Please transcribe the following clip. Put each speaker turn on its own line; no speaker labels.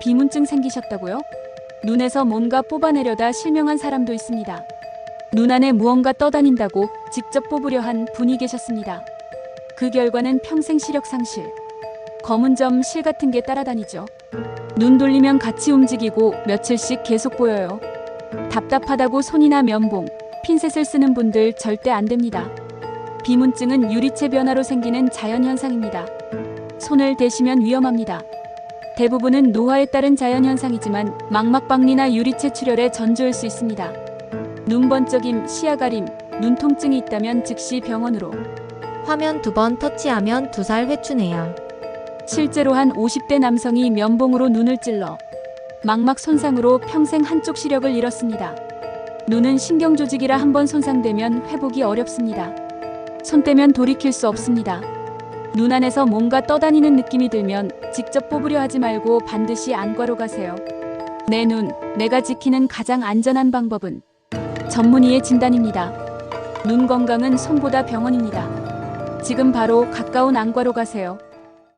비문증 생기셨다고요? 눈에서 뭔가 뽑아내려다 실명한 사람도 있습니다. 눈 안에 무언가 떠다닌다고 직접 뽑으려 한 분이 계셨습니다. 그 결과는 평생 시력 상실. 검은 점 실 같은 게 따라다니죠. 눈 돌리면 같이 움직이고 며칠씩 계속 보여요. 답답하다고 손이나 면봉, 핀셋을 쓰는 분들 절대 안 됩니다. 비문증은 유리체 변화로 생기는 자연 현상입니다. 손을 대시면 위험합니다. 대부분은 노화에 따른 자연현상이지만 망막박리나 유리체 출혈에 전조일 수 있습니다. 눈 번쩍임, 시야 가림, 눈 통증이 있다면 즉시 병원으로.
화면 두 번 터치하면 두 살 회춘해요.
실제로 한 50대 남성이 면봉으로 눈을 찔러 망막 손상으로 평생 한쪽 시력을 잃었습니다. 눈은 신경 조직이라 한번 손상되면 회복이 어렵습니다. 손 떼면 돌이킬 수 없습니다. 눈 안에서 뭔가 떠다니는 느낌이 들면 직접 뽑으려 하지 말고 반드시 안과로 가세요. 내 눈, 내가 지키는 가장 안전한 방법은 전문의의 진단입니다. 눈 건강은 손보다 병원입니다. 지금 바로 가까운 안과로 가세요.